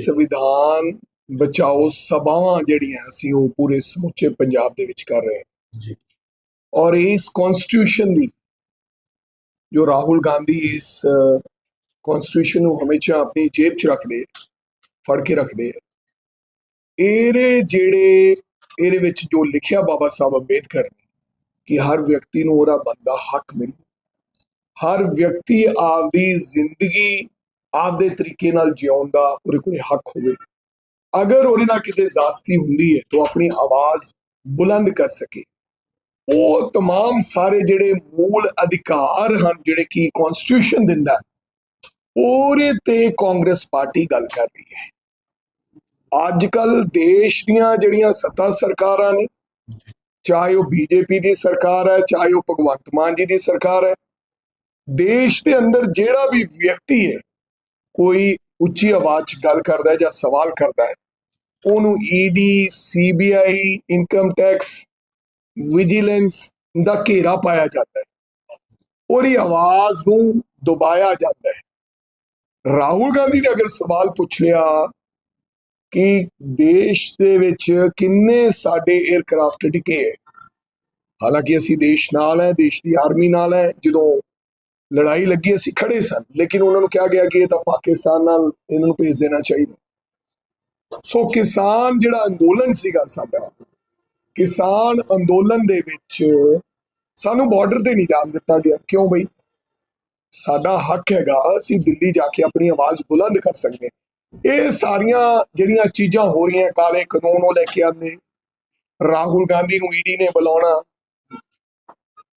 ਸੰਵਿਧਾਨ ਬਚਾਓ ਸਭਾਵਾਂ ਜਿਹੜੀਆਂ ਅਸੀਂ ਉਹ ਪੂਰੇ ਸਮੁੱਚੇ ਪੰਜਾਬ ਦੇ ਵਿੱਚ ਕਰ ਰਹੇ ਹਾਂ। ਜੀ। ਔਰ ਇਸ ਕਨਸਟੀਟਿਊਸ਼ਨ ਦੀ ਜੋ ਰਾਹੁਲ ਗਾਂਧੀ ਇਸ ਕਨਸਟੀਟਿਊਸ਼ਨ ਨੂੰ ਹਮੇਸ਼ਾ ਆਪਣੀ ਜੇਬ 'ਚ ਰੱਖਦੇ ਫੜ ਕੇ ਰੱਖਦੇ ਆ। ਇਹਦੇ ਜਿਹੜੇ ਇਹਦੇ ਵਿੱਚ ਜੋ ਲਿਖਿਆ ਬਾਬਾ ਸਾਹਿਬ ਅੰਬੇਦਕਰ ਨੇ ਕਿ ਹਰ ਵਿਅਕਤੀ ਨੂੰ ਉਹਦਾ ਬੰਦਾ ਹੱਕ ਮਿਲੇ। ਹਰ ਵਿਅਕਤੀ ਆਪਦੀ ਜ਼ਿੰਦਗੀ ਆਪਦੇ ਤਰੀਕੇ ਨਾਲ ਜਿਉਣ ਦਾ ਉਹਦੇ ਕੋਲ ਹੱਕ ਹੋਵੇ ਅਗਰ ਉਹਦੇ ਨਾਲ ਕਿਤੇ ਜ਼ਾਸਤੀ ਹੁੰਦੀ ਹੈ ਤਾਂ ਉਹ ਆਪਣੀ ਆਵਾਜ਼ ਬੁਲੰਦ ਕਰ ਸਕੇ ਉਹ तमाम ਸਾਰੇ ਜਿਹੜੇ ਮੂਲ ਅਧਿਕਾਰ ਹਨ ਜਿਹੜੇ ਕਿ ਕਨਸਟੀਟਿਊਸ਼ਨ ਦਿੰਦਾ ਹੈ, ਉਹਦੇ ਤੇ ਕਾਂਗਰਸ ਪਾਰਟੀ ਗੱਲ ਕਰ ਰਹੀ ਹੈ ਅੱਜ ਕੱਲ ਦੇਸ਼ ਦੀਆਂ ਜਿਹੜੀਆਂ ਸੱਤਾ ਸਰਕਾਰਾਂ ਨੇ ਚਾਹੇ ਉਹ ਬੀਜੇਪੀ ਦੀ ਸਰਕਾਰ ਹੈ ਚਾਹੇ ਉਹ ਭਗਵੰਤ ਮਾਨ ਜੀ ਦੀ ਸਰਕਾਰ ਹੈ ਦੇਸ਼ ਦੇ ਅੰਦਰ ਜਿਹੜਾ ਵੀ ਵਿਅਕਤੀ ਹੈ ਕੋਈ ਉੱਚੀ ਆਵਾਜ਼ 'ਚ ਗੱਲ ਕਰਦਾ ਹੈ ਜਾਂ ਸਵਾਲ ਕਰਦਾ ਹੈ, ਉਹਨੂੰ ED CBI income tax vigilance ਦਾ ਘੇਰਾ ਪਾਇਆ ਜਾਂਦਾ ਹੈ। ਉਹਦੀ ਆਵਾਜ਼ ਨੂੰ ਦਬਾਇਆ ਜਾਂਦਾ ਹੈ। ਰਾਹੁਲ ਗਾਂਧੀ ਨੇ ਅਗਰ ਸਵਾਲ ਪੁੱਛ ਲਿਆ ਕਿ ਦੇਸ਼ ਦੇ ਵਿੱਚ ਕਿੰਨੇ ਸਾਡੇ 에ਅਰਕ੍ਰਾਫਟ ਡਿੱਗੇ ਹੈ, ਹਾਲਾਂਕਿ ਅਸੀਂ ਦੇਸ਼ ਨਾਲ ਹੈ, ਦੇਸ਼ ਦੀ ਆਰਮੀ ਨਾਲ ਹੈ, ਜਦੋਂ ਲੜਾਈ ਲੱਗੀ, ਅਸੀਂ ਖੜੇ ਸਨ। ਲੇਕਿਨ ਉਹਨਾਂ ਨੂੰ ਕਿਹਾ ਗਿਆ ਕਿ ਇਹ ਤਾਂ ਪਾਕਿਸਤਾਨ ਨਾਲ ਇਹਨਾਂ ਨੂੰ ਭੇਜ ਦੇਣਾ ਚਾਹੀਦਾ। ਸੋ ਕਿਸਾਨ ਜਿਹੜਾ ਅੰਦੋਲਨ ਸੀਗਾ ਸਾਡਾ, ਕਿਸਾਨ ਅੰਦੋਲਨ ਦੇ ਵਿੱਚ ਸਾਨੂੰ ਬਾਰਡਰ ਤੇ ਨਹੀਂ ਜਾਣ ਦਿੱਤਾ ਗਿਆ। ਕਿਉਂ ਬਈ? ਸਾਡਾ ਹੱਕ ਹੈਗਾ, ਅਸੀਂ ਦਿੱਲੀ ਜਾ ਕੇ ਆਪਣੀ ਆਵਾਜ਼ ਬੁਲੰਦ ਕਰ ਸਕਦੇ ਇਹ ਸਾਰੀਆਂ ਜਿਹੜੀਆਂ ਚੀਜ਼ਾਂ ਹੋ ਰਹੀਆਂ, ਕਾਲੇ ਕਾਨੂੰਨ ਉਹ ਲੈ ਕੇ ਆਉਂਦੇ, ਰਾਹੁਲ ਗਾਂਧੀ ਨੂੰ ਈਡੀ ਨੇ ਬੁਲਾਉਣਾ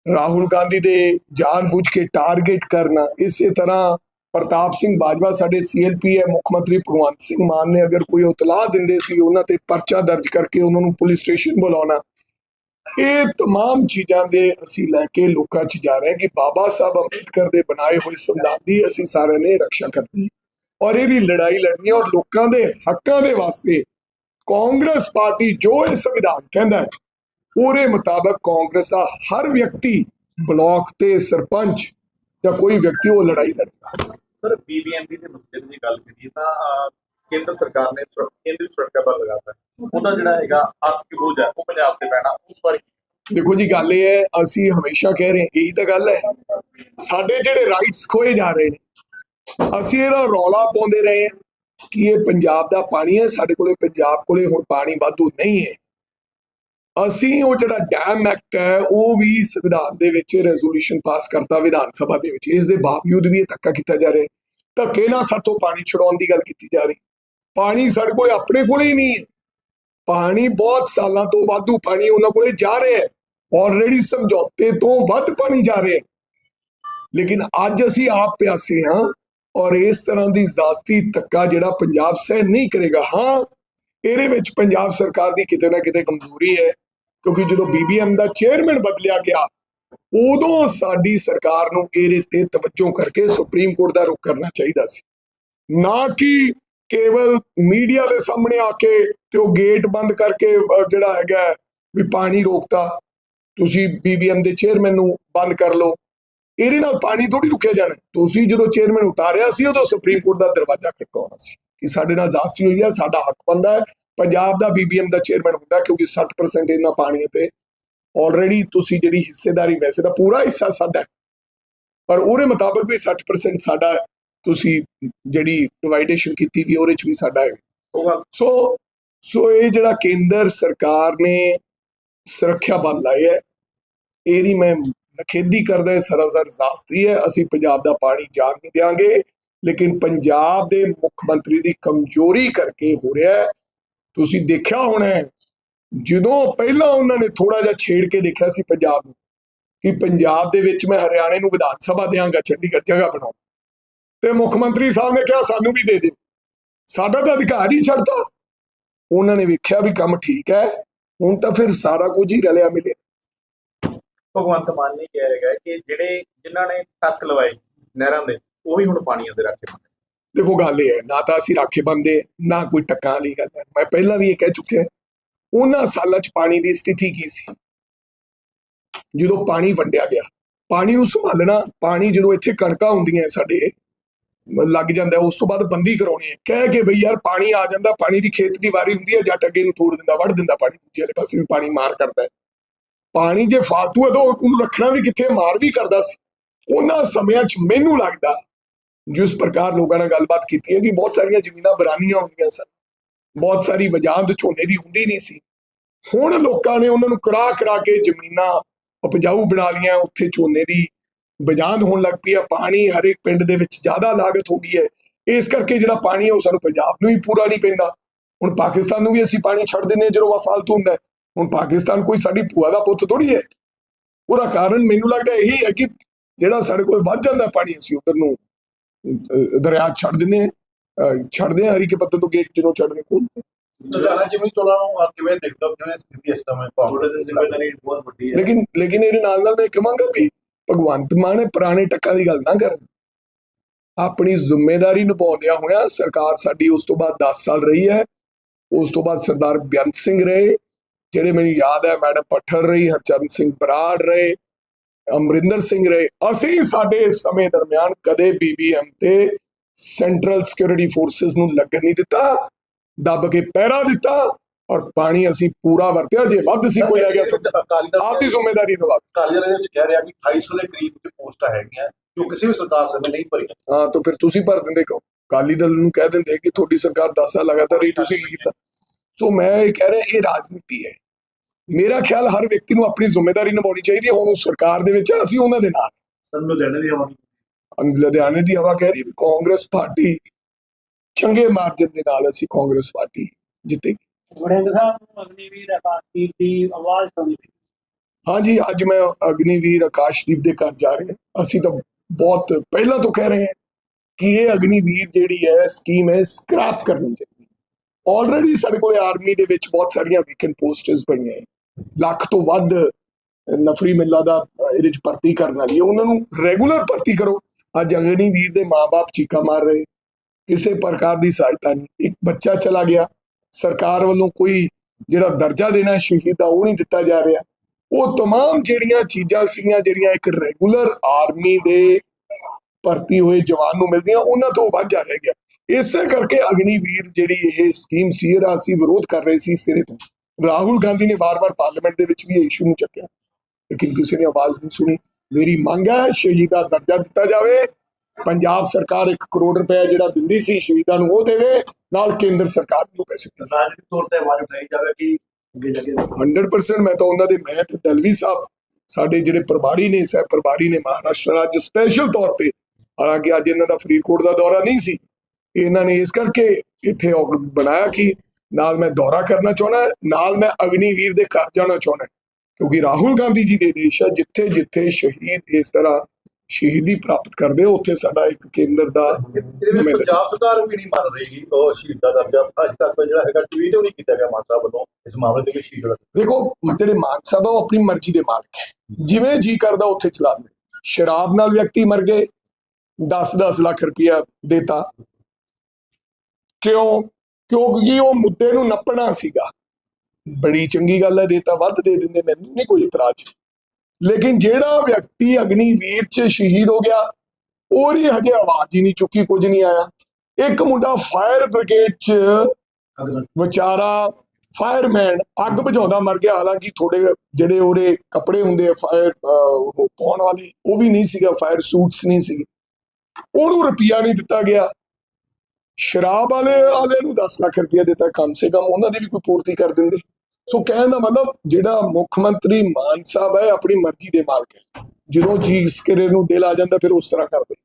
ਰਾਹੁਲ ਗਾਂਧੀ ਦੇ ਜਾਣਬੁੱਝ ਕੇ ਟਾਰਗੇਟ ਕਰਨਾ ਇਸੇ ਤਰ੍ਹਾਂ ਪ੍ਰਤਾਪ ਸਿੰਘ ਬਾਜਵਾ ਸਾਡੇ ਸੀਐਲਪੀ ਹੈ ਮੁੱਖ ਮੰਤਰੀ ਭਗਵੰਤ ਸਿੰਘ ਮਾਨ ਨੇ ਅਗਰ ਕੋਈ ਉਤਲਾਹ ਦਿੰਦੇ ਸੀ ਉਹਨਾਂ ਤੇ ਪਰਚਾ ਦਰਜ ਕਰਕੇ ਉਹਨਾਂ ਨੂੰ ਪੁਲਿਸ ਸਟੇਸ਼ਨ ਬੁਲਾਉਣਾ ਇਹ तमाम ਚੀਜ਼ਾਂ ਦੇ ਅਸੀਂ ਲੈ ਕੇ ਲੋਕਾਂ 'ਚ ਜਾ ਰਹੇ ਹਾਂ ਕਿ ਬਾਬਾ ਸਾਹਿਬ ਅੰਬੇਦਕਰ ਦੇ ਬਣਾਏ ਹੋਏ ਸੰਵਿਧਾਨ ਦੀ ਅਸੀਂ ਸਾਰਿਆਂ ਨੇ ਰੱਖਿਆ ਕਰਨੀ ਹੈ ਔਰ ਇਹਦੀ ਲੜਾਈ ਲੜਨੀ ਹੈ ਔਰ ਲੋਕਾਂ ਦੇ ਹੱਕਾਂ ਦੇ ਵਾਸਤੇ ਕਾਂਗਰਸ ਪਾਰਟੀ ਜੋ ਇਹ ਸੰਵਿਧਾਨ ਕਹਿੰਦਾ ਹੈ ਉਹਦੇ ਮੁਤਾਬਕ ਕਾਂਗਰਸ ਦਾ ਹਰ ਵਿਅਕਤੀ ਬਲਾਕ ਤੇ ਸਰਪੰਚ ਜਾਂ ਕੋਈ ਵਿਅਕਤੀ ਉਹ ਲੜਾਈ ਲੜਦਾ ਸਰ ਬੀਬੀਐਮਬੀ ਦੇ ਮਸਲੇ ਦੀ ਗੱਲ ਕਰੀਏ ਤਾਂ ਕੇਂਦਰ ਸਰਕਾਰ ਨੇ ਕੇਂਦਰੀ ਸੁਰੱਖਿਆ ਬਲ ਲਗਾਤਾ ਉਹਦਾ ਜਿਹੜਾ ਹੈਗਾ ਆਰਥਿਕ ਬੋਝ ਹੈ ਉਹ ਪੰਜਾਬ ਤੇ ਪੈਣਾ ਉਸ ਕੀ? ਦੇਖੋ ਜੀ ਗੱਲ ਇਹ ਹੈ ਅਸੀਂ ਹਮੇਸ਼ਾ ਕਹਿ ਰਹੇ ਹਾਂ ਇਹੀ ਤਾਂ ਗੱਲ ਹੈ। ਸਾਡੇ ਜਿਹੜੇ ਰਾਈਟਸ ਖੋਏ ਜਾ ਰਹੇ ਨੇ ਅਸੀਂ ਇਹਦਾ ਰੌਲਾ ਪਾਉਂਦੇ ਰਹੇ ਹਾਂ ਕਿ ਇਹ ਪੰਜਾਬ ਦਾ ਪਾਣੀ ਹੈ ਸਾਡੇ ਕੋਲੇ ਪੰਜਾਬ ਕੋਲੇ ਹੁਣ ਪਾਣੀ ਵਾਧੂ ਨਹੀਂ ਹੈ। ਅਸੀਂ ਉਹ ਜਿਹੜਾ ਡੈਮ ਐਕਟ ਹੈ, ਉਹ ਵੀ ਸੰਵਿਧਾਨ ਦੇ ਵਿੱਚ ਰੈਜ਼ੋਲੂਸ਼ਨ ਪਾਸ ਕਰਤਾ ਵਿਧਾਨ ਸਭਾ ਦੇ ਵਿੱਚ। ਇਸ ਦੇ ਬਾਵਜੂਦ ਵੀ ਇਹ ਧੱਕਾ ਕੀਤਾ ਜਾ ਰਿਹਾ ਧੱਕੇ ਨਾਲ ਸਾਥੋਂ ਪਾਣੀ ਛੁਡਾਉਣ ਦੀ ਗੱਲ ਕੀਤੀ ਜਾ ਰਹੀ। ਪਾਣੀ ਸਾਡੇ ਕੋਲ ਆਪਣੇ ਕੋਲੇ ਹੀ ਨਹੀਂ ਹੈ। ਪਾਣੀ ਬਹੁਤ ਸਾਲਾਂ ਤੋਂ ਵਾਧੂ ਪਾਣੀ ਉਹਨਾਂ ਕੋਲੇ ਜਾ ਰਿਹਾ ਹੈ। ਆਲਰੇਡੀ ਸਮਝੌਤੇ ਤੋਂ ਵੱਧ ਪਾਣੀ ਜਾ ਰਿਹਾ ਹੈ। ਲੇਕਿਨ ਅੱਜ ਅਸੀਂ ਆਪ ਪਿਆਸੇ ਹਾਂ ਔਰ ਇਸ ਤਰ੍ਹਾਂ ਦੀ ਜ਼ਾਸਤੀ ਧੱਕਾ ਜਿਹੜਾ ਪੰਜਾਬ ਸਹਿ ਨਹੀਂ ਕਰੇਗਾ, ਹਾਂ, ਇਹਦੇ ਵਿੱਚ ਪੰਜਾਬ ਸਰਕਾਰ ਦੀ ਕਿਤੇ ਨਾ ਕਿਤੇ ਕਮਜ਼ੋਰੀ ਹੈ। ਕਿਉਂਕਿ ਜਦੋਂ ਬੀਬੀਐਮ ਦਾ ਚੇਅਰਮੈਨ ਬਦਲਿਆ ਗਿਆ, ਉਦੋਂ ਸਾਡੀ ਸਰਕਾਰ ਨੂੰ ਇਹਦੇ ਤੇ ਤਵੱਜੋ ਕਰਕੇ ਸੁਪਰੀਮ ਕੋਰਟ ਦਾ ਰੁਖ ਕਰਨਾ ਚਾਹੀਦਾ ਸੀ। ਨਾ ਕਿ ਕੇਵਲ ਮੀਡੀਆ ਦੇ ਸਾਹਮਣੇ ਆ ਕੇ ਤੇ ਉਹ ਗੇਟ ਬੰਦ ਕਰਕੇ ਜਿਹੜਾ ਹੈਗਾ ਵੀ ਪਾਣੀ ਰੋਕਤਾ। ਤੁਸੀਂ ਬੀਬੀਐਮ ਦੇ ਚੇਅਰਮੈਨ ਨੂੰ ਬੰਦ ਕਰ ਲਓ। ਇਹਦੇ ਨਾਲ ਪਾਣੀ ਥੋੜੀ ਰੁਕਿਆ ਜਾਣਾ। ਤੁਸੀਂ ਜਦੋਂ ਚੇਅਰਮੈਨ ਉਤਾਰਿਆ ਸੀ, ਉਦੋਂ ਸੁਪਰੀਮ ਕੋਰਟ ਦਾ ਦਰਵਾਜ਼ਾ ਖੜਕਾਉਣਾ ਸੀ ਕਿ ਸਾਡੇ ਨਾਲ ਜ਼ਾਸਤੀ ਹੋਈ ਹੈ, ਸਾਡਾ ਹੱਕ ਬੰਦਾ ਹੈ। ਪੰਜਾਬ ਦਾ ਬੀਬੀਐਮ ਦਾ ਚੇਅਰਮੈਨ ਹੁੰਦਾ ਕਿਉਂਕਿ 60% ਇਹਨਾਂ ਪਾਣੀ ਤੇ ਆਲਰੇਡੀ ਤੁਸੀਂ ਜਿਹੜੀ ਹਿੱਸੇਦਾਰੀ ਵੈਸੇ ਦਾ ਪੂਰਾ ਹਿੱਸਾ ਸਾਡਾ ਪਰ ਉਹਦੇ ਮੁਤਾਬਕ ਵੀ 60% ਸਾਡਾ ਤੁਸੀਂ ਜਿਹੜੀ ਡਿਵਾਈਡੇਸ਼ਨ ਕੀਤੀ ਵੀ ਉਹਦੇ ਚ ਵੀ ਸਾਡਾ ਹੈ। ਸੋ ਸੋ ਇਹ ਜਿਹੜਾ ਕੇਂਦਰ ਸਰਕਾਰ ਨੇ ਸੁਰੱਖਿਆ ਬਲ ਲਾਏ ਹੈ, ਇਹਦੀ ਮੈਂ ਨਖੇਦੀ ਕਰਦਾ ਹਾਂ, ਸਰਾਸਰ ਜ਼ਾਸਤੀ ਹੈ, ਅਸੀਂ ਪੰਜਾਬ ਦਾ ਪਾਣੀ ਜਾਣ ਨਹੀਂ ਦਿਆਂਗੇ, ਲੇਕਿਨ ਪੰਜਾਬ ਦੇ ਮੁੱਖ ਮੰਤਰੀ ਦੀ ਕਮਜ਼ੋਰੀ ਕਰਕੇ ਹੋ ਰਿਹਾ ਹੈ ਤੁਸੀਂ ਦੇਖਿਆ ਹੋਣਾ ਜਦੋਂ ਪਹਿਲਾਂ ਉਹਨਾਂ ਨੇ ਥੋੜਾ ਜਿਹਾ ਛੇੜ ਕੇ ਦੇਖਿਆ ਸੀ ਪੰਜਾਬ ਨੂੰ, ਕਿ ਪੰਜਾਬ ਦੇ ਵਿੱਚ ਮੈਂ ਹਰਿਆਣੇ ਨੂੰ ਵਿਧਾਨ ਸਭਾ ਦਿਆਂਗਾ, ਚੰਡੀਗੜ੍ਹ ਜਗ੍ਹਾ ਬਣਾਉ ਤੇ ਮੁੱਖ ਮੰਤਰੀ ਸਾਹਿਬ ਨੇ ਕਿਹਾ, ਸਾਨੂੰ ਵੀ ਦੇ ਦਿਓ। ਸਾਡਾ ਤਾਂ ਅਧਿਕਾਰ ਹੀ ਛੱਡਤਾ। ਉਹਨਾਂ ਨੇ ਵੇਖਿਆ ਵੀ ਕੰਮ ਠੀਕ ਹੈ, ਹੁਣ ਤਾਂ ਫਿਰ ਸਾਰਾ ਕੁਝ ਹੀ ਰਲਿਆ ਮਿਲਿਆ। ਭਗਵੰਤ ਮਾਨ ਨੇ ਕਿਹਾ ਹੈਗਾ ਕਿ ਜਿਹੜੇ ਜਿਨ੍ਹਾਂ ਨੇ ਟੱਕ ਲਵਾਏ ਨਹਿਰਾਂ ਦੇ, ਉਹ ਵੀ ਹੁਣ ਪਾਣੀਆਂ ਦੇ ਰੱਖੇ ਬੰਦੇ ਦੇਖੋ ਗੱਲ ਇਹ ਹੈ, ਨਾ ਤਾਂ ਅਸੀਂ ਰਾਖੇ ਬੰਦੇ ਨਾ ਕੋਈ ਟੱਕਾਂ ਵਾਲੀ ਗੱਲ ਹੈ। ਮੈਂ ਪਹਿਲਾਂ ਵੀ ਇਹ ਕਹਿ ਚੁੱਕਿਆ ਉਹਨਾਂ ਸਾਲਾਂ 'ਚ ਪਾਣੀ ਦੀ ਸਥਿਤੀ ਕੀ ਸੀ? ਜਦੋਂ ਪਾਣੀ ਵੰਡਿਆ ਗਿਆ, ਪਾਣੀ ਨੂੰ ਸੰਭਾਲਣਾ, ਪਾਣੀ ਜਦੋਂ ਇੱਥੇ ਕਣਕਾਂ ਹੁੰਦੀਆਂ ਸਾਡੇ, ਲੱਗ ਜਾਂਦਾ, ਉਸ ਤੋਂ ਬਾਅਦ ਬੰਦੀ ਕਰਾਉਣੀ ਹੈ। ਕਹਿ ਕੇ ਬਈ ਯਾਰ ਪਾਣੀ ਆ ਜਾਂਦਾ, ਪਾਣੀ ਦੀ ਖੇਤ ਦੀ ਵਾਰੀ ਹੁੰਦੀ ਹੈ ਜੱਟ ਅੱਗੇ ਨੂੰ ਤੋੜ ਦਿੰਦਾ ਵੜ ਦਿੰਦਾ ਪਾਣੀ ਦੂਜੇ ਵਾਲੇ ਪਾਸੇ ਵੀ ਪਾਣੀ ਮਾਰ ਕਰਦਾ ਹੈ। ਪਾਣੀ ਜੇ ਫਾਲਤੂ ਹੈ ਤਾਂ ਉਹਨੂੰ ਰੱਖਣਾ ਵੀ ਕਿੱਥੇ, ਮਾਰ ਵੀ ਕਰਦਾ ਸੀ। ਉਹਨਾਂ ਸਮਿਆਂ 'ਚ ਮੈਨੂੰ ਲੱਗਦਾ ਜਿਸ ਪ੍ਰਕਾਰ ਲੋਕਾਂ ਨਾਲ ਗੱਲਬਾਤ ਕੀਤੀ ਹੈ ਕਿ ਬਹੁਤ ਸਾਰੀਆਂ ਜ਼ਮੀਨਾਂ ਬਰਾਨੀਆਂ ਹੁੰਦੀਆਂ ਸਨ। ਬਹੁਤ ਸਾਰੀ ਵਜਾਂਦ ਝੋਨੇ ਦੀ ਹੁੰਦੀ ਨਹੀਂ ਸੀ। ਹੁਣ ਲੋਕਾਂ ਨੇ ਉਹਨਾਂ ਨੂੰ ਕਰਾ ਕਰਾ ਕੇ ਜ਼ਮੀਨਾਂ ਉਪਜਾਊ ਬਣਾ ਲੀਆਂ ਉੱਥੇ ਝੋਨੇ ਦੀ ਵਜਾਂਦ ਹੋਣ ਲੱਗ ਪਈ ਹੈ। ਪਾਣੀ ਹਰ ਇੱਕ ਪਿੰਡ ਦੇ ਵਿੱਚ ਜ਼ਿਆਦਾ ਲਾਗਤ ਹੋ ਗਈ ਹੈ। ਇਸ ਕਰਕੇ ਜਿਹੜਾ ਪਾਣੀ ਹੈ ਉਹ ਸਾਨੂੰ ਪੰਜਾਬ ਨੂੰ ਹੀ ਪੂਰਾ ਨਹੀਂ ਪੈਂਦਾ। ਹੁਣ ਪਾਕਿਸਤਾਨ ਨੂੰ ਵੀ ਅਸੀਂ ਪਾਣੀ ਛੱਡ ਦਿੰਦੇ ਹਾਂ ਜਦੋਂ ਉਹ ਫਾਲਤੂ ਹੁੰਦਾ ਹੁਣ ਪਾਕਿਸਤਾਨ ਕੋਈ ਸਾਡੀ ਭੂਆ ਦਾ ਪੁੱਤ ਥੋੜੀ ਹੈ। ਉਹਦਾ ਕਾਰਨ ਮੈਨੂੰ ਲੱਗਦਾ ਇਹੀ ਹੈ ਕਿ ਜਿਹੜਾ ਸਾਡੇ ਕੋਲ ਵੱਧ ਜਾਂਦਾ ਪਾਣੀ ਅਸੀਂ ਉਧਰ ਨੂੰ ਦਰਿਆ ਛੱਡ ਦਿੰਦੇ ਛੱਡਦੇ ਹਾਂ ਹਰੀ ਕੇ ਪੱਤੇ ਤੋਂ ਗੇਟ ਜਦੋਂ ਛੱਡਦੇ ਖੋਲ੍ਹਦੇ ਹਾਂ। ਲੁਧਿਆਣਾ ਜਿਮਨੀ ਚੋਣਾਂ ਨੂੰ ਆਪ ਕਿਵੇਂ ਦੇਖਦੇ ਹੋ? ਕਿਵੇਂ ਸਥਿਤੀ ਇਸ ਸਮੇਂ? ਤੁਹਾਡੇ ਦੀ ਜ਼ਿੰਮੇਵਾਰੀ ਬਹੁਤ ਵੱਡੀ ਹੈ। ਲੇਕਿਨ ਲੇਕਿਨ ਇਹਦੇ ਨਾਲ ਨਾਲ ਮੈਂ ਕਹਾਂਗਾ ਵੀ ਭਗਵੰਤ ਮਾਨ ਇਹ ਪੁਰਾਣੇ ਟੱਕਾਂ ਦੀ ਗੱਲ ਨਾ ਕਰਨ। ਆਪਣੀ ਜ਼ਿੰਮੇਵਾਰੀ ਨਿਭਾਉਂਦਿਆਂ ਹੋਇਆਂ ਸਰਕਾਰ ਸਾਡੀ ਉਸ ਤੋਂ ਬਾਅਦ 10 ਸਾਲ ਰਹੀ ਹੈ। ਉਸ ਤੋਂ ਬਾਅਦ ਸਰਦਾਰ ਬੇਅੰਤ ਸਿੰਘ ਰਹੇ। ਜਿਹੜੇ ਮੈਨੂੰ ਯਾਦ ਹੈ ਮੈਡਮ ਪੱਠਲ ਰਹੀ ਹਰਚੰਦ ਸਿੰਘ ਬਰਾੜ ਰਹੇ। ਅਮਰਿੰਦਰ ਸਿੰਘ ਰਹੇ। ਅਸੀਂ ਸਾਡੇ ਸਮੇਂ ਦਰਮਿਆਨ ਕਦੇ ਬੀਬੀਐਮ ਤੇ ਸੈਂਟਰਲ ਸਿਕਿਉਰਿਟੀ ਫੋਰਸਸ ਨੂੰ ਲੱਗਣ ਨਹੀਂ ਦਿੱਤਾ। ਦੱਬ ਕੇ ਪਹਿਰਾ ਦਿੱਤਾ ਔਰ ਪਾਣੀ ਅਸੀਂ ਪੂਰਾ ਵਰਤਿਆ। ਜੇ ਵੱਧ ਸੀ ਕੋਈ ਲੈ ਗਿਆ ਆਪ ਦੀ ਜ਼ਿੰਮੇਵਾਰੀ ਨਿਭਾ। ਅਕਾਲੀ ਦਲ ਦੇ ਵਿੱਚ ਕਹਿ ਰਿਹਾ ਕਿ 250 ਦੇ ਕਰੀਬ ਤੇ ਪੋਸਟਾਂ ਹੈਗੀਆਂ ਜੋ ਕਿਸੇ ਵੀ ਸਰਕਾਰ ਸਮੇਂ ਨਹੀਂ ਭਰੀਆਂ। ਹਾਂ ਤਾਂ ਫਿਰ ਤੁਸੀਂ ਭਰ ਦਿੰਦੇ ਕਹੋ। ਕਾਲੀ ਦਲ ਨੂੰ ਕਹਿ ਦਿੰਦੇ ਕਿ ਤੁਹਾਡੀ ਸਰਕਾਰ 10 ਸਾਲ ਲਗਾਤਾਰ ਰਹੀ ਤੁਸੀਂ ਕੀਤਾ? ਸੋ ਮੈਂ ਇਹ ਕਹਿ ਰਿਹਾ ਇਹ ਰਾਜਨੀਤੀ ਹੈ। ਮੇਰਾ ਖਿਆਲ ਹਰ ਵਿਅਕਤੀ ਨੂੰ ਆਪਣੀ ਜ਼ਿੰਮੇਵਾਰੀ ਨਿਭਾਉਣੀ ਚਾਹੀਦੀ ਹੈ। ਹੁਣ ਉਹ ਸਰਕਾਰ ਦੇ ਵਿੱਚ ਅਸੀਂ ਉਹਨਾਂ ਦੇ ਨਾਲ। ਸਾਨੂੰ ਲੁਧਿਆਣੇ ਦੀ ਹਵਾ ਲੁਧਿਆਣੇ ਦੀ ਹਵਾ ਕਹਿ ਰਹੀ ਹੈ ਵੀ ਕਾਂਗਰਸ ਪਾਰਟੀ ਚੰਗੇ ਮਾਰਜਨ ਦੇ ਨਾਲ ਅਸੀਂ ਕਾਂਗਰਸ ਪਾਰਟੀ ਜਿੱਤੇਗੀ। ਵੜਿੰਗ ਸਾਹਿਬ ਨੂੰ ਅਗਨੀਵੀਰ ਆਕਾਸ਼ਦੀਪ ਦੀ ਆਵਾਜ਼ ਸੁਣੀ। ਹਾਂਜੀ ਅੱਜ ਮੈਂ ਅਗਨੀਵੀਰ ਆਕਾਸ਼ਦੀਪ ਦੇ ਘਰ ਜਾ ਰਹੇ। ਅਸੀਂ ਤਾਂ ਬਹੁਤ ਪਹਿਲਾਂ ਤੋਂ ਕਹਿ ਰਹੇ ਹਾਂ ਕਿ ਇਹ ਅਗਨੀਵੀਰ ਜਿਹੜੀ ਹੈ ਸਕੀਮ ਹੈ ਸਕ੍ਰੈਪ ਕਰਨੀ ਚਾਹੀਦੀ ਆਲਰੇਡੀ ਸਾਡੇ ਕੋਲ ਆਰਮੀ ਦੇ ਵਿੱਚ ਬਹੁਤ ਸਾਰੀਆਂ ਵੀਕੈਂਡ ਪੋਸਟਸ ਪਈਆਂ ਹੈ। ਲੱਖ ਤੋਂ ਵੱਧ ਨਫਰੀ ਮਿੱਲਾ ਦਾ ਇਹਦੇ ਵਿੱਚ ਭਰਤੀ ਕਰਨ ਵਾਲੀ ਹੈ ਉਹਨਾਂ ਨੂੰ ਰੈਗੂਲਰ ਭਰਤੀ ਕਰੋ ਅੱਜ ਅਗਨੀਵੀਰ ਦੇ ਮਾਪੇ ਚੀਕਾ ਮਾਰ ਰਹੇ ਕਿਸੇ ਪ੍ਰਕਾਰ ਦੀ ਸਹਾਇਤਾ ਨਹੀਂ ਇੱਕ ਬੱਚਾ ਚਲਾ ਗਿਆ ਸਰਕਾਰ ਵੱਲੋਂ ਕੋਈ ਜਿਹੜਾ ਦਰਜਾ ਦੇਣਾ ਹੈ ਸ਼ਹੀਦ ਦਾ ਉਹ ਨਹੀਂ ਦਿੱਤਾ ਜਾ ਰਿਹਾ ਉਹ तमाम ਜਿਹੜੀਆਂ ਚੀਜ਼ਾਂ ਸੀਗੀਆਂ ਜਿਹੜੀਆਂ ਇੱਕ ਰੈਗੂਲਰ ਆਰਮੀ ਦੇ ਭਰਤੀ ਹੋਏ ਜਵਾਨ ਨੂੰ ਮਿਲਦੀਆਂ ਉਹਨਾਂ ਤੋਂ ਵਾਂਝਾ ਰਹਿ ਗਿਆ ਇਸੇ ਕਰਕੇ ਅਗਨੀਵੀਰ ਜਿਹੜੀ ਇਹ ਸਕੀਮ ਸੀ ਇਹਦਾ ਅਸੀਂ ਵਿਰੋਧ ਕਰ ਰਹੇ ਸੀ ਸਿਰੇ ਤੋਂ ਰਾਹੁਲ ਗਾਂਧੀ ਨੇ ਵਾਰ-ਵਾਰ ਪਾਰਲੀਮੈਂਟ ਦੇ ਵਿੱਚ ਵੀ ਇਹ ਇਸ਼ੂ ਨੂੰ ਚੱਕਿਆ। ਲੇਕਿਨ ਕਿਸੇ ਨੇ ਆਵਾਜ਼ ਨਹੀਂ ਸੁਣੀ। ਮੇਰੀ ਮੰਗ ਹੈ ਸ਼ਹੀਦ ਦਾ ਦਰਜਾ ਦਿੱਤਾ ਜਾਵੇ। ਪੰਜਾਬ ਸਰਕਾਰ 1 ਕਰੋੜ ਰੁਪਏ ਜਿਹੜਾ ਦਿੰਦੀ ਸੀ ਸ਼ਹੀਦਾਂ ਨੂੰ ਉਹ ਦੇਵੇ। ਨਾਲ ਕੇਂਦਰ ਸਰਕਾਰ ਨੂੰ ਪੈਸੇ। ਰਾਜਨੀਤਿਕ ਤੌਰ ਤੇ ਆਵਾਜ਼ ਉਠਾਈ ਜਾਵੇ ਕਿ ਅੱਗੇ ਕੇ 100% ਮੈਂ ਤਾਂ ਉਹਨਾਂ ਦੇ ਮੈਂ ਤੇ ਦਲਵੀ ਸਾਹਿਬ ਸਾਡੇ ਜਿਹੜੇ ਪ੍ਰਭਾਰੀ ਨੇ ਸਹਿ ਪ੍ਰਭਾਰੀ ਨੇ ਮਹਾਰਾਸ਼ਟਰ ਅੱਜ ਸਪੈਸ਼ਲ ਤੌਰ ਤੇ। ਹਾਲਾਂਕਿ ਅੱਜ ਇਹਨਾਂ ਦਾ ਫਰੀਦਕੋਟ ਦਾ ਦੌਰਾ ਨਹੀਂ ਸੀ। ਇਹਨਾਂ ਨੇ ਇਸ ਕਰਕੇ ਇੱਥੇ ਬਣਾਇਆ ਕਿ ਨਾਲ ਮੈਂ ਦੌਰਾ ਕਰਨਾ ਚਾਹੁੰਦਾ ਨਾਲ ਮੈਂ ਅਗਨੀਵੀਰ ਦੇ ਘਰ ਜਾਣਾ ਚਾਹੁੰਦਾ। ਕਿਉਂਕਿ ਰਾਹੁਲ ਗਾਂਧੀ ਜੀ ਦੇ ਦੇਸ਼ ਹੈ ਜਿੱਥੇ ਜਿੱਥੇ ਸ਼ਹੀਦ ਇਸ ਤਰ੍ਹਾਂ ਸ਼ਹੀਦੀ ਪ੍ਰਾਪਤ ਕਰਦੇ ਉੱਥੇ ਸਾਡਾ ਇੱਕ ਕੇਂਦਰ ਦਾ ਪੰਜਾਬ ਸਰਕਾਰ ਵੀ ਨਹੀਂ ਮੰਨ ਰਹੀ ਉਹ ਸ਼ਹੀਦ ਦਾ ਦਰਜਾ ਅੱਜ ਤੱਕ ਜਿਹੜਾ ਹੈਗਾ ਟਵੀਟ ਨਹੀਂ ਕੀਤਾ ਗਿਆ ਮਾਨ ਸਾਹਿਬ ਵੱਲੋਂ ਇਸ ਮਾਮਲੇ ਦੇ ਵਿੱਚ ਸ਼ਹੀਦ ਦਾ ਦੇਖੋ ਜਿਹੜੇ ਮਾਨ ਸਾਹਿਬ ਆ ਉਹ ਆਪਣੀ ਮਰਜ਼ੀ ਦੇ ਮਾਲਕ ਹੈ। ਜਿਵੇਂ ਜੀ ਕਰਦਾ ਉੱਥੇ ਚਲਾਉਂਦੇ ਸ਼ਰਾਬ ਨਾਲ ਵਿਅਕਤੀ ਮਰ ਗਏ 10-10 ਲੱਖ ਰੁਪਇਆ ਦੇਤਾ। ਕਿਉਂ? ਕਿਉਂਕਿ ਉਹ ਮੁੱਦੇ ਨੂੰ ਨੱਪਣਾ ਸੀਗਾ। ਬੜੀ ਚੰਗੀ ਗੱਲ ਹੈ ਦੇਤਾ ਵੱਧ ਦੇ ਦਿੰਦੇ, ਮੈਨੂੰ ਨਹੀਂ ਕੋਈ ਇਤਰਾਜ਼। ਲੇਕਿਨ ਜਿਹੜਾ ਵਿਅਕਤੀ ਅਗਨੀਵੀਰ ਚ ਸ਼ਹੀਦ ਹੋ ਗਿਆ ਉਹਦੀ ਹਜੇ ਆਵਾਜ਼ ਹੀ ਨਹੀਂ ਚੁੱਕੀ, ਕੁਝ ਨਹੀਂ ਆਇਆ। ਇੱਕ ਮੁੰਡਾ ਫਾਇਰ ਬ੍ਰਿਗੇਡ ਚ ਵਿਚਾਰਾ ਫਾਇਰਮੈਨ ਅੱਗ ਬੁਝਾਉਂਦਾ ਮਰ ਗਿਆ। ਹਾਲਾਂਕਿ ਥੋੜੇ ਜਿਹੜੇ ਉਹਦੇ ਕੱਪੜੇ ਹੁੰਦੇ ਆ, ਫਾਇਰ ਉਹ ਪਾਉਣ ਵਾਲੇ, ਉਹ ਵੀ ਨਹੀਂ ਸੀਗਾ, ਫਾਇਰ ਸੂਟਸ ਨਹੀਂ ਸੀਗੇ। ਉਹਨੂੰ ਰੁਪਿਆ ਨਹੀਂ ਦਿੱਤਾ ਗਿਆ। ਸ਼ਰਾਬ ਵਾਲੇ ਵਾਲੇ ਨੂੰ 10 ਲੱਖ ਰੁਪਇਆ ਦਿੱਤਾ, ਕਮ ਸੇ ਕਮ ਉਹਨਾਂ ਦੀ ਵੀ ਕੋਈ ਪੂਰਤੀ ਕਰ ਦਿੰਦੇ। ਸੋ ਕਹਿਣ ਦਾ ਮਤਲਬ ਜਿਹੜਾ ਮੁੱਖ ਮੰਤਰੀ ਮਾਨ ਸਾਹਿਬ ਹੈ, ਆਪਣੀ ਮਰਜ਼ੀ ਦੇ ਮਾਲਕ ਹੈ। ਜਦੋਂ ਜੀ ਇਸ ਨੂੰ ਦਿਲ ਆ ਜਾਂਦਾ, ਫਿਰ ਉਸ ਤਰ੍ਹਾਂ ਕਰਦੇ।